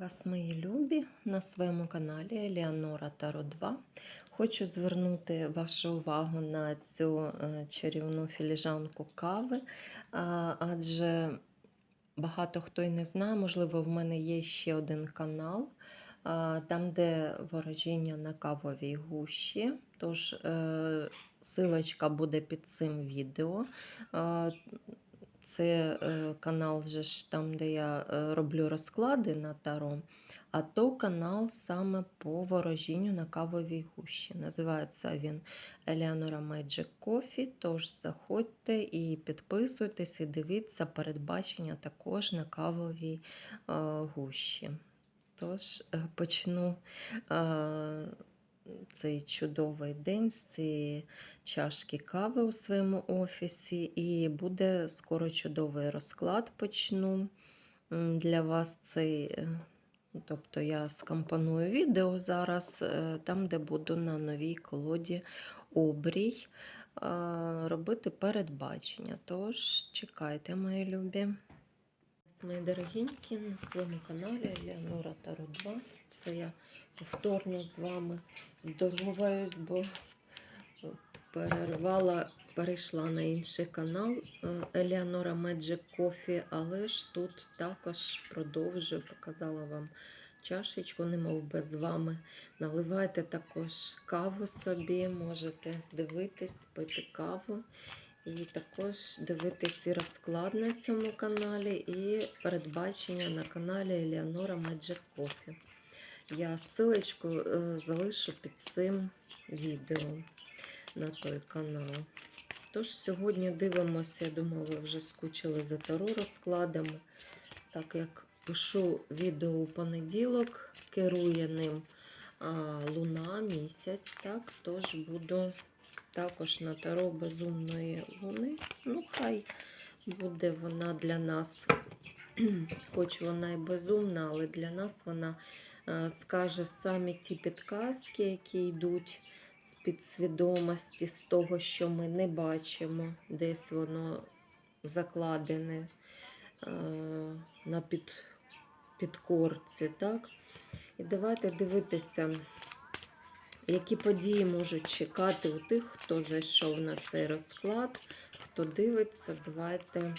вас, мої любі, на своєму каналі Еліанора Таро 2. Хочу звернути вашу увагу на цю е, чарівну філіжанку кави, адже багато хто й не знає, можливо, в мене є ще один канал, там, де ворожіння на кавовій гущі. Тож е, силочка буде під цим відео. Це е, канал же ж там, де я е, роблю розклади на таро, а то канал саме по ворожінню на кавовій гущі. Називається він Елеонора Magic Coffee. Тож заходьте і підписуйтесь, і дивіться передбачення також на кавовій е, гущі. Тож почну. Цей чудовий день з цієї чашки кави у своєму офісі, і буде скоро чудовий розклад почну для вас цей. е, Тобто я скомпоную відео зараз, е, там, де буду на новій колоді обрій е, робити передбачення. Тож чекайте, мої любі. Мої дорогенькі, на своєму каналі Леонора Таро 2. Це я повторно з вами здороваюсь, бо перервала, перейшла на інший канал Елеонора Magic Coffee, але ж тут також продовжую, показала вам чашечку, немов з вами. Наливайте також каву собі, можете дивитись, пити каву. І також дивитись і розклад на цьому каналі, і передбачення на каналі Елеонора Magic Coffee. Я ссылочку е, залишу під цим відео на той канал. Тож сьогодні дивимося, я думаю, ви вже скучили за таро розкладами. Так як пишу відео у понеділок, керує ним а, луна, місяць, так, тож буду також на таро безумної луни. Ну, хай буде вона для нас, хоч вона і безумна, але для нас вона е, скаже самі ті підказки, які йдуть підсвідомості, з того, що ми не бачимо, десь воно закладене е, на під, підкорці. Так? І давайте дивитися, які події можуть чекати у тих, хто зайшов на цей розклад, хто дивиться, давайте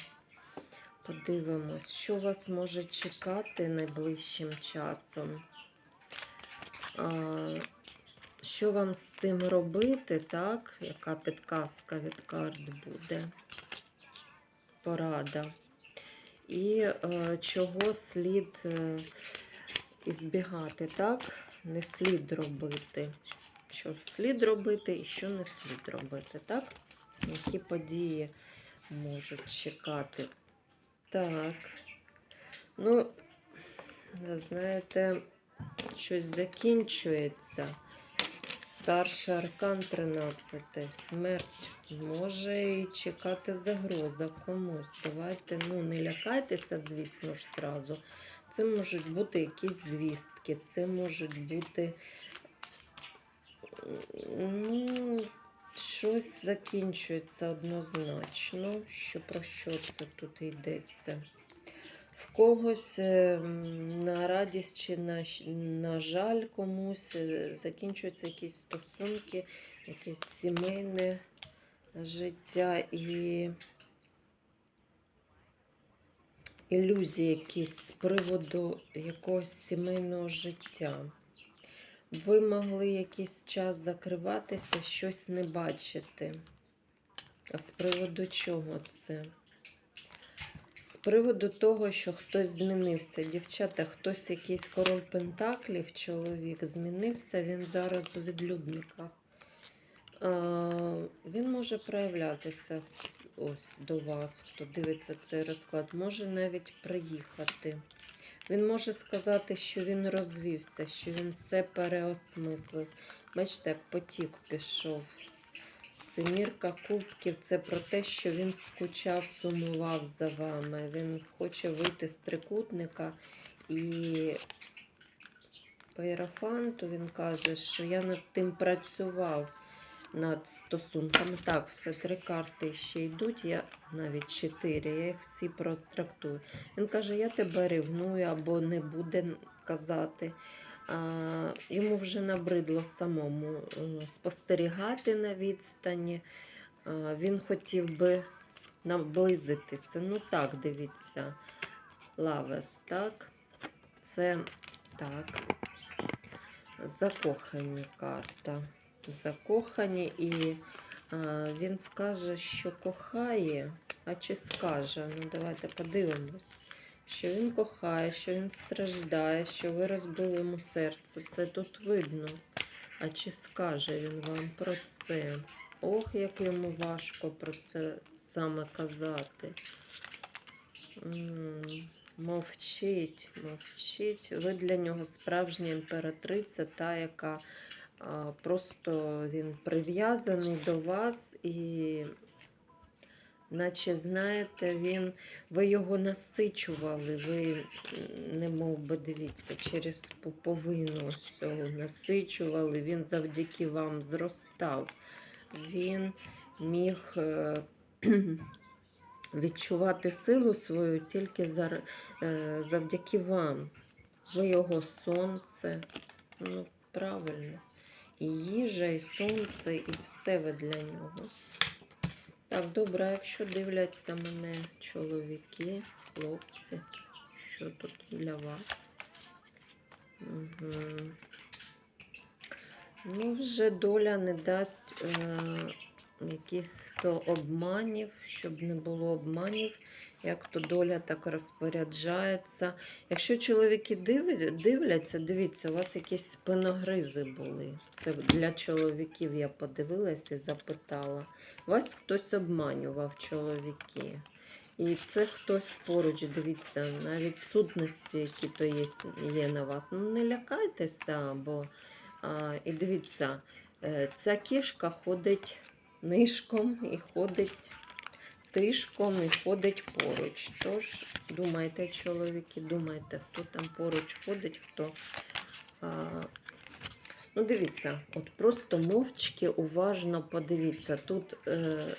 подивимось, що вас може чекати найближчим часом. Що вам з тим робити, так? Яка підказка від карт буде? Порада. І е, чого слід е, ізбігати, так? Не слід робити. Що слід робити і що не слід робити, так? Які події можуть чекати? Так. Ну, знаєте, щось закінчується. Старший аркан 13. Смерть. Може і чекати загроза комусь. Давайте, ну, не лякайтеся, звісно ж, зразу. Це можуть бути якісь звістки, це можуть бути. Ну, щось закінчується однозначно. Що про що це тут йдеться? Когось ем, на радість чи на, на жаль комусь е, закінчуються якісь стосунки, якесь сімейне життя і ілюзії якісь з приводу якогось сімейного життя. Ви могли якийсь час закриватися, щось не бачити. А з приводу чого це? Приводу того, що хтось змінився. Дівчата, хтось якийсь король Пентаклів, чоловік, змінився, він зараз у відлюбниках. Він може проявлятися ось до вас, хто дивиться цей розклад, може навіть приїхати. Він може сказати, що він розвівся, що він все переосмислив. Бачите, як потік пішов. Семірка кубків це про те, що він скучав, сумував за вами. Він хоче вийти з трикутника і по Єрофанту він каже, що я над тим працював над стосунками. Так, все три карти ще йдуть, я навіть чотири, я їх всі протрактую. Він каже, я тебе ревную або не буде сказати. Йому вже набридло самому е, спостерігати на відстані. Він хотів би наблизитися. Ну так, дивіться. Лавес, так. Це так. Закохані карта. Закохані і він скаже, що кохає, а чи скаже? Ну, давайте подивимось. Що він кохає, що він страждає, що ви розбили йому серце. Це тут видно. А чи скаже він вам про це? Ох, як йому важко про це саме казати. Мовчить, мовчить. Ви для нього справжня імператриця, та, яка а, просто він прив'язаний до вас і, наче знаєте, він, ви його насичували, ви не мов би дивіться, через пуповину цього насичували, він завдяки вам зростав. Він міг. е, відчувати силу свою тільки е, завдяки вам. Ви його сонце. Ну, правильно. І їжа, і сонце, і все ви для нього. Так, добре, якщо дивляться мене чоловіки, хлопці, що тут для вас? Угу. Ну, вже доля не дасть е, яких-то обманів, щоб не було обманів, як то доля так розпоряджається. Якщо чоловіки дивляться, дивіться, у вас якісь спиногризи були. Це для чоловіків я подивилась і запитала. Вас хтось обманював, чоловіки. І це хтось поруч, дивіться, навіть сутності, які то є, є на вас. Ну не лякайтеся, бо а, і дивіться, е, ця кішка ходить нишком і ходить тишком і ходить поруч. Тож, думайте, чоловіки, думайте, хто там поруч ходить, хто. А, ну, дивіться, от просто мовчки уважно подивіться. Тут, е,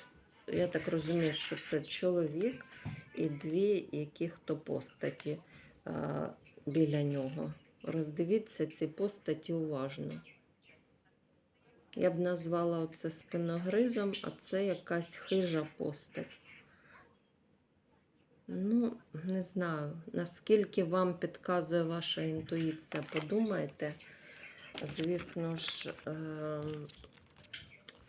я так розумію, що це чоловік і дві яких то постаті е, біля нього. Роздивіться ці постаті уважно. Я б назвала оце спиногризом, а це якась хижа постать. Ну, не знаю, наскільки вам підказує ваша інтуїція, подумайте. Звісно ж, ем,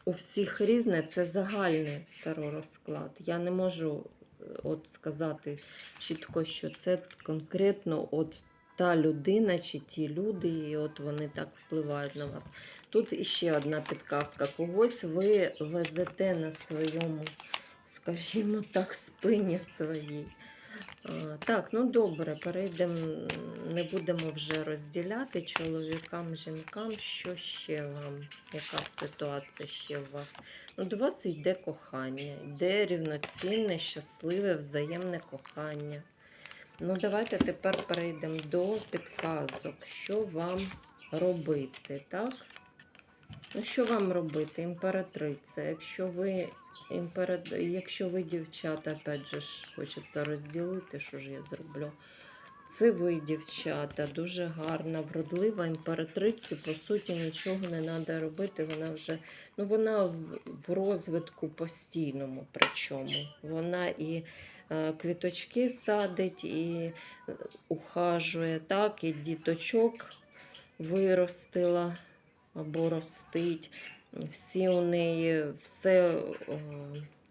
у всіх різне, це загальний таро-розклад. Я не можу е, от сказати чітко, що це конкретно от та людина чи ті люди, і от вони так впливають на вас. Тут іще одна підказка. Когось ви везете на своєму, скажімо так, спині своїй. Так, ну добре, перейдемо, не будемо вже розділяти чоловікам, жінкам, що ще вам, яка ситуація ще у вас. Ну, до вас йде кохання, йде рівноцінне, щасливе, взаємне кохання. Ну, давайте тепер перейдемо до підказок, що вам робити, так? Ну, що вам робити, імператриця? Якщо ви імперат... якщо ви дівчата, опять же хочеться розділити, що ж я зроблю. Це ви, дівчата, дуже гарна, вродлива імператриці, по суті, нічого не треба робити. Вона вже ну, вона в, в розвитку постійному. Причому вона і е, квіточки садить, і е, ухажує, так, і діточок виростила або ростить. Всі у неї все е,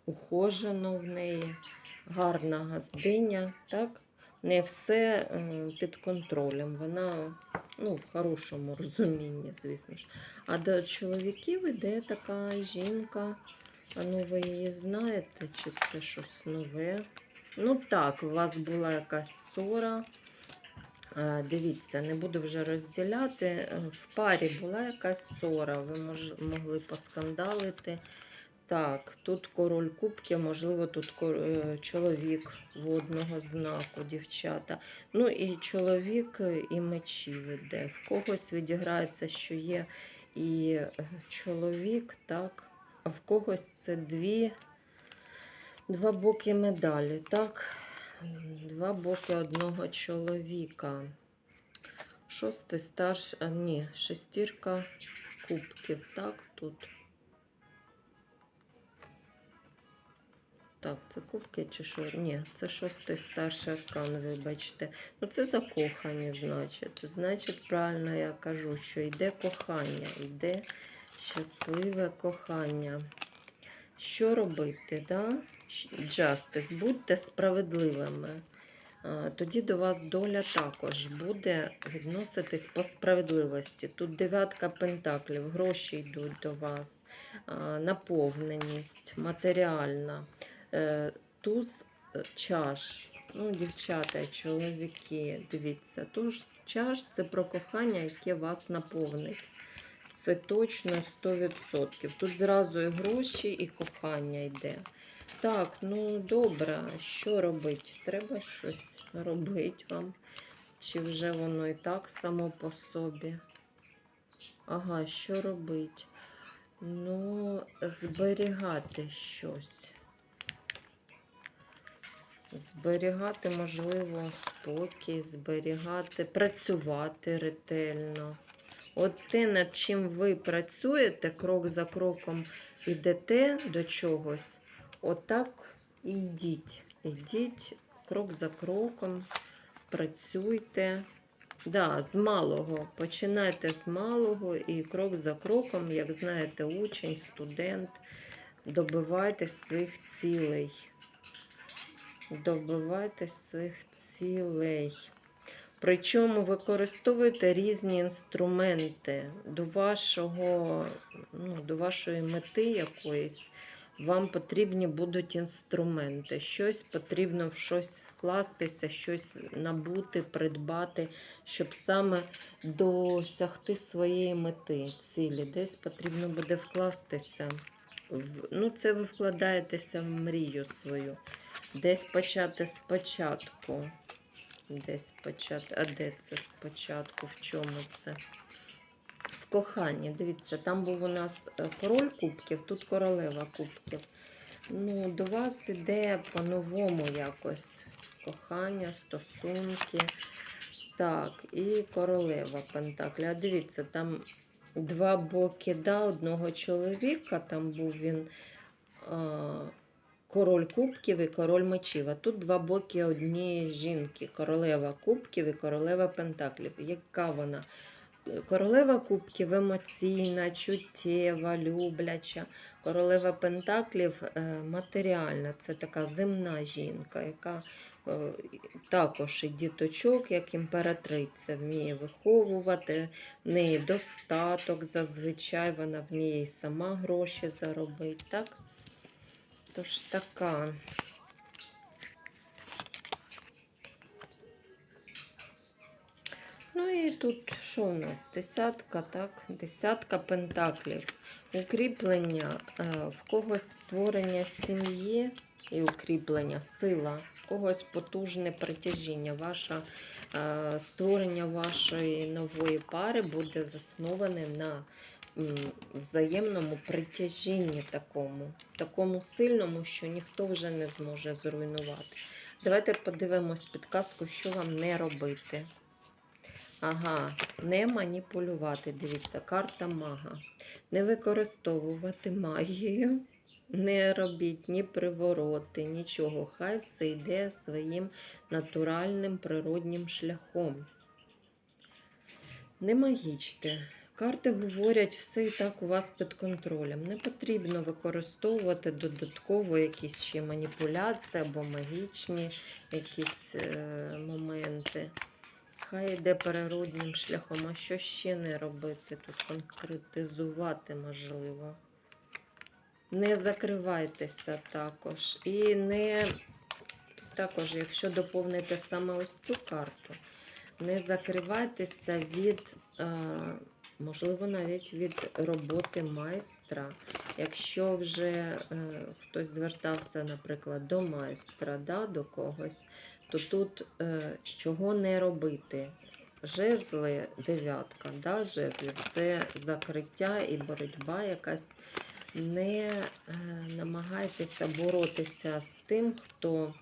ухожено в неї, гарна газдиня, так? Не все е, під контролем. Вона ну, в хорошому розумінні, звісно ж. А до чоловіків іде така жінка. А ну ви її знаєте, чи це щось нове? Ну так, у вас була якась ссора. Е, Дивіться, не буду вже розділяти. Е, В парі була якась ссора, ви мож, могли поскандалити. Так, тут король кубки, можливо, тут е, чоловік водного знаку, дівчата. Ну і чоловік і мечів іде. В когось відіграється, що є і чоловік, так, а в когось це дві, два боки медалі, так? Два боки одного чоловіка. Шостий старш, а ні, шестірка кубків. Так, тут. Так, це кубки чи що? Ні, це шостий старший аркан, вибачте. Ну, це закохані, значить. Значить, правильно я кажу, що йде кохання, йде щасливе кохання. Що робити, да? Джастис, будьте справедливими. Тоді до вас доля також буде відноситись по справедливості. Тут дев'ятка пентаклів, гроші йдуть до вас, наповненість, матеріальна, Е, туз е, чаш. Ну, дівчата, чоловіки, дивіться, туз чаш це про кохання, яке вас наповнить. Це точно 100%. Тут зразу і гроші, і кохання йде. Так, ну добре, що робити? Треба щось робити вам. Чи вже воно і так само по собі? Ага, що робити? Ну, зберігати щось. Зберігати, можливо, спокій, зберігати, працювати ретельно. От те, над чим ви працюєте, крок за кроком ідете до чогось, отак і йдіть. Йдіть крок за кроком, працюйте. Да, з малого. Починайте з малого і крок за кроком, як знаєте, учень, студент, добивайтесь своїх цілей. Добивайтесь своїх цілей. Причому використовуйте різні інструменти до вашого, ну, до вашої мети якоїсь. Вам потрібні будуть інструменти. Щось потрібно в щось вкластися, щось набути, придбати, щоб саме досягти своєї мети, цілі. Десь потрібно буде вкластися. Ну, це ви вкладаєтеся в мрію свою. Десь почати спочатку. Десь почати. А де це спочатку? В чому це? В коханні. Дивіться, там був у нас е, король кубків, тут королева кубків. Ну, до вас іде по-новому якось. Кохання, стосунки. Так, і королева Пентаклі. А дивіться, там два боки да, одного чоловіка, там був він. А, король кубків і король мечів. А тут два боки однієї жінки: королева кубків і королева пентаклів. Яка вона? Королева кубків емоційна, чуттєва, любляча. Королева пентаклів е, матеріальна. Це така земна жінка, яка е, також і діточок, як імператриця, вміє виховувати, в неї достаток зазвичай, вона вміє і сама гроші заробити. Так? Тож така. Ну і тут що у нас? Десятка, так? Десятка пентаклів. Укріплення, е, в когось створення сім'ї і укріплення, сила, в когось потужне притяжіння. Ваше створення вашої нової пари буде засноване на взаємному притяжінні такому, такому сильному, що ніхто вже не зможе зруйнувати. Давайте подивимось підказку, що вам не робити. Ага, не маніпулювати. Дивіться, карта мага. Не використовувати магію, не робіть ні привороти, нічого. Хай все йде своїм натуральним природнім шляхом. Не магічте. Карти говорять, все і так у вас під контролем. Не потрібно використовувати додатково якісь ще маніпуляції або магічні якісь е, моменти. Хай йде природнім шляхом, а що ще не робити? Тут конкретизувати можливо. Не закривайтеся також. І не також, якщо доповнити саме ось цю карту, не закривайтеся від, е, можливо, навіть від роботи майстра. Якщо вже е, хтось звертався, наприклад, до майстра, да, до когось, то тут е, чого не робити? Жезли, дев'ятка, да, жезлів це закриття і боротьба якась. Не е, намагайтеся боротися з тим, хто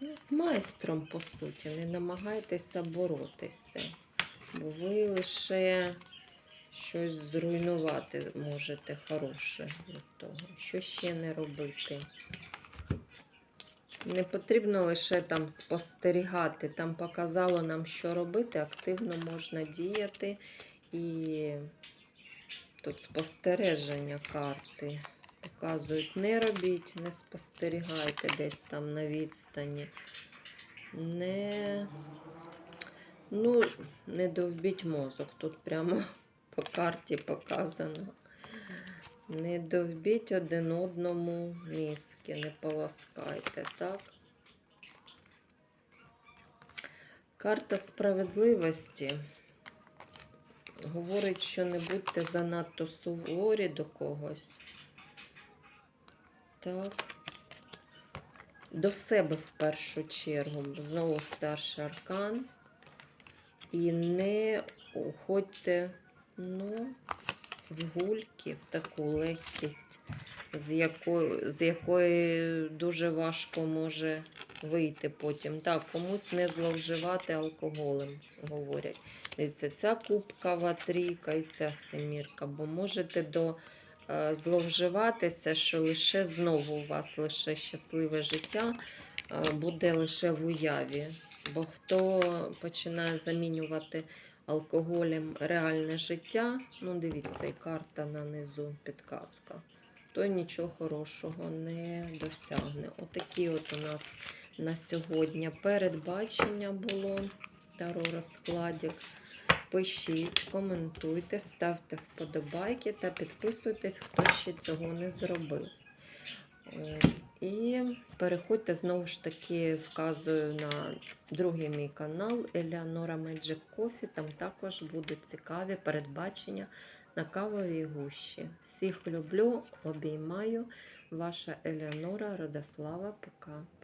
Ну, з майстром, по суті, не намагайтеся боротися, бо ви лише щось зруйнувати можете хороше від того. Що ще не робити? Не потрібно лише там спостерігати. Там показало нам, що робити, активно можна діяти. І тут спостереження карти показують. Не робіть, не спостерігайте десь там на відстані. Не, ну, не довбіть мозок. Тут прямо по карті показано. Не довбіть один одному мізки, не полоскайте, так? Карта справедливості говорить, що не будьте занадто суворі до когось. Так. До себе в першу чергу. Знову старший аркан. І не уходьте, ну, в гульки, в таку легкість, з якої, з якої дуже важко може вийти потім. Так, комусь не зловживати алкоголем, говорять. Дивіться, ця кубкова трійка і ця семірка, бо можете до е, зловживатися, що лише знову у вас лише щасливе життя е, буде лише в уяві. Бо хто починає замінювати алкоголем реальне життя, ну дивіться, і карта на низу підказка, той нічого хорошого не досягне. Отакі от у нас на сьогодні передбачення було таро розкладів. Пишіть, коментуйте, ставте вподобайки та підписуйтесь, хто ще цього не зробив. І переходьте знову ж таки, вказую на другий мій канал Еліанора Magic Coffee. Там також будуть цікаві передбачення на кавовій гущі. Всіх люблю, обіймаю. Ваша Еліанора Радослава. Пока-пока.